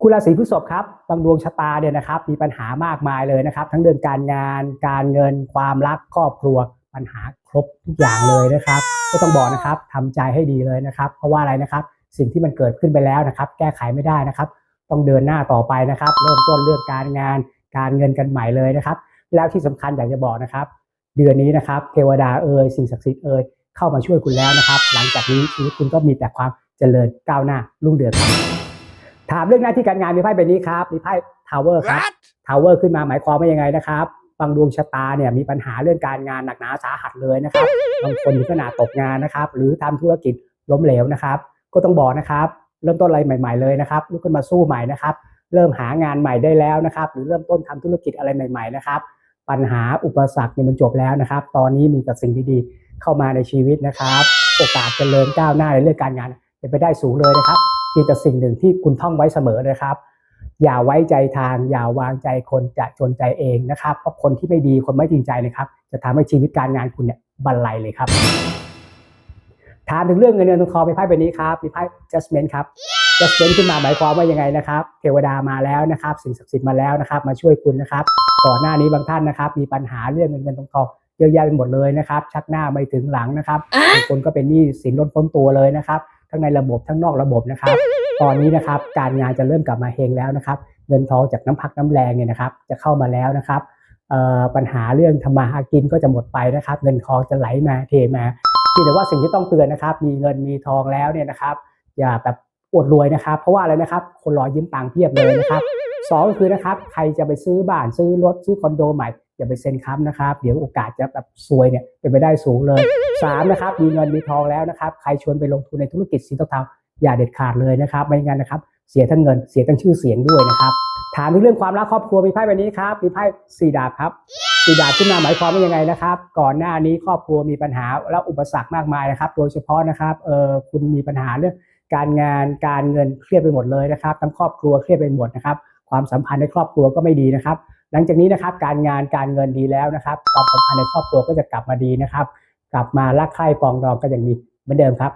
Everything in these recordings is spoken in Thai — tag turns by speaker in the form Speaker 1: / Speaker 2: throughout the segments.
Speaker 1: คุณราศีพฤษภครับบางดวงชะตาเนี่ยนะครับ มีปัญหามากมายเลยนะครับ ทั้งเรื่องการงาน การเงิน ความรักครอบครัว ปัญหาครบทุกอย่างเลยนะครับ ก็ต้องบอกนะครับทำใจให้ดีเลยนะครับ เพราะว่าอะไรนะครับ สิ่งที่มันเกิดขึ้นไปแล้วนะครับ แก้ไขไม่ได้นะครับ ต้องเดินหน้าต่อไปนะครับ เริ่มต้นเรื่องการงาน การเงินกันใหม่เลยนะครับ แล้วที่สำคัญอยากจะบอกนะครับ เดือนนี้นะครับ เทวดาเอ่ยสิ่งศักดิ์สิทธิ์เอ่ยเข้ามาช่วยคุณแล้วนะครับ หลังจากนี้ชีวิตคุณก็มีแต่ความเจริญก้าวหน้ารุ่งเรือง ถามเรื่องหน้าที่การงานมีไพ่ใบนี้ครับ มีไพ่ทาวเวอร์ครับทาวเวอร์ขึ้นมาหมายความว่ายังไงนะครับบางดวงชะตาเนี่ยมีปัญหาเรื่องการงานหนักหนาสาหัสเลยนะครับบางคนถึงขนาดตกงานนะครับ หรือทำธุรกิจล้มเหลวนะครับ ก็ต้องบอกนะครับ เริ่มต้นอะไรใหม่ ๆเลยนะครับลุกขึ้นมาสู้ใหม่นะครับ เริ่มหางานใหม่ได้แล้วนะครับ หรือเริ่มต้นทำธุรกิจอะไรใหม่ ๆนะครับ ปัญหาอุปสรรคเนี่ยมันจบแล้วนะครับ ตอนนี้มีแต่สิ่งดีๆเข้ามาในชีวิตนะครับ โอกาสเจริญก้าวหน้าในเรื่องการงานเป็นไปได้สูงเลยนะครับ เพียงแต่สิ่งหนึ่งที่คุณท่องไว้เสมอนะครับ อย่าไว้ใจทาง อย่าวางใจคนจะจนใจเองนะครับเพราะคนที่ไม่ดีคนไม่จริงใจนะครับ จะทำให้ชีวิตการงานคุณเนี่ยบันไลเลยครับถามถึงเรื่องเงินเดือนทองคอมีไพ่ใบนี้ครับมีไพ่ judgment ครับ judgment ขึ้นมาหมายความว่ายังไงนะครับ เทวดามาแล้วนะครับ สิ่งศักดิ์สิทธิ์มาแล้วนะครับ มาช่วยคุณนะครับ ก่อนหน้านี้บางท่านนะครับ มีปัญหาเรื่องเงินเงินทองทองเยอะแยะไปหมดเลยนะครับ ชักหน้าไม่ถึงหลังนะครับบางคนก็เป็นหนี้สินล้นพ้นตัวเลยนะครับ ทั้งในระบบทั้งนอกระบบนะครับ ตอนนี้นะครับการงานจะเริ่มกลับมาเฮงแล้วนะครับเงินทองจากน้ำพักน้ำแรงเนี่ยนะครับ จะเข้ามาแล้วนะครับปัญหาเรื่องทำมาหากินก็จะหมดไปนะครับ เงินทองจะไหลมาเทมาเพียงแต่ว่าสิ่งที่ต้องเตือนนะครับ มีเงินมีทองแล้วเนี่ยนะครับ อย่าแบบอวดรวยนะครับ เพราะว่าอะไรนะครับ คนรอยืมตังค์เพียบเลยนะครับสองก็คือนะครับ ใครจะไปซื้อบ้านซื้อรถซื้อคอนโดใหม่ อย่าไปเซ็นค้ำนะครับ เดี๋ยวโอกาสจะแบบซวยเนี่ยเป็นไปได้สูงเลยสามนะครับมีเงินมีทองแล้วนะครับ ใครชวนไปลงทุนในธุรกิจสินเทาๆอย่าเด็ดขาดเลยนะครับ ไม่งั้นนะครับ เสียทั้งเงินเสียทั้งชื่อเสียงด้วยนะครับ ถามเรื่องความรักครอบครัวมีไพ่ใบนี้ครับ มีไพ่สี่ดาบครับสี่ดาบขึ้นมาหมายความว่ายังไงนะครับ ก่อนหน้านี้ครอบครัวมีปัญหาและอุปสรรคมากมายนะครับ โดยเฉพาะนะครับเออคุณมีปัญหาเรื่องการงานการเงินเครียดไปหมดเลยนะครับ ทั้งครอบครัวเครียดไปหมดนะครับ ความสัมพันธ์ในครอบครัวก็ไม่ดีนะครับ หลังจากนี้นะครับการงานการเงินดีแล้วนะครับความสัมพันธ์ในครอบครัวก็จะกลับมาดีนะครับ กลับมารักใคร่ปรองดองกันอย่างดีเหมือนเดิมครับ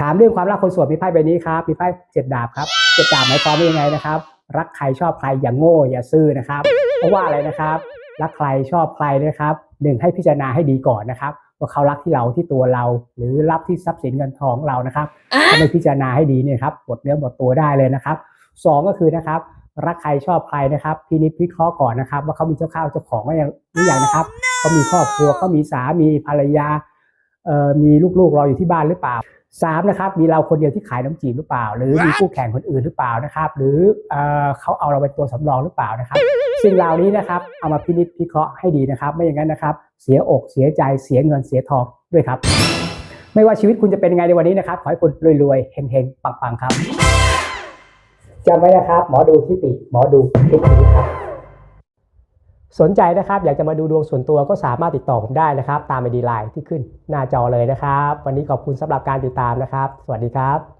Speaker 1: ถามเรื่องความรักคนโสดมีไพ่ใบนี้ครับมีไพ่เจ็ดดาบครับเจ็ดดาบหมายความว่ายังไงนะครับ รักใครชอบใครอย่าโง่อย่าซื่อนะครับ เพราะว่าอะไรนะครับ รักใครชอบใครนะครับหนึ่งให้พิจารณาให้ดีก่อนนะครับว่าเขารักที่เราที่ตัวเรา หรือรับที่ทรัพย์สินเงินทองเรานะครับถ้าไม่พิจารณาให้ดีเนี่ยครับหมดเนื้อหมดตัวได้เลยนะครับสองก็คือนะครับ รักใครชอบใครนะครับพินิจพิเคราะห์ก่อนนะครับ ว่าเขามีเจ้าข้าวเจ้าของหรือยังหรือยังนะครับเขามีครอบครัวเขามีสามีภรรยาเอ่อมีลูกๆรออยู่ที่บ้านหรือเปล่าสามนะครับมีเราคนเดียวที่ขายน้ำจีบหรือเปล่า หรือมีคู่แข่งคนอื่นหรือเปล่านะครับ หรือเอ่อเขาเอาเราเป็นตัวสำรองหรือเปล่านะครับสิ่งเหล่านี้นะครับเอามาพินิจพิเคราะห์ให้ดีนะครับ ไม่อย่างนั้นนะครับ เสียอกเสียใจเสียเงินเสียทองด้วยครับ ไม่ว่าชีวิตคุณจะเป็นยังไงในวันนี้นะครับขอให้คุณรวยๆเฮงๆปังๆครับ จำไว้นะครับ หมอดูที่ติหมอดูทุกทีครับ สนใจนะครับ อยากจะมาดูดวงส่วนตัวก็สามารถติดต่อผมได้นะครับ ตามไอดีไลน์ที่ขึ้นหน้าจอเลยนะครับ วันนี้ขอบคุณสำหรับการติดตามนะครับ สวัสดีครับ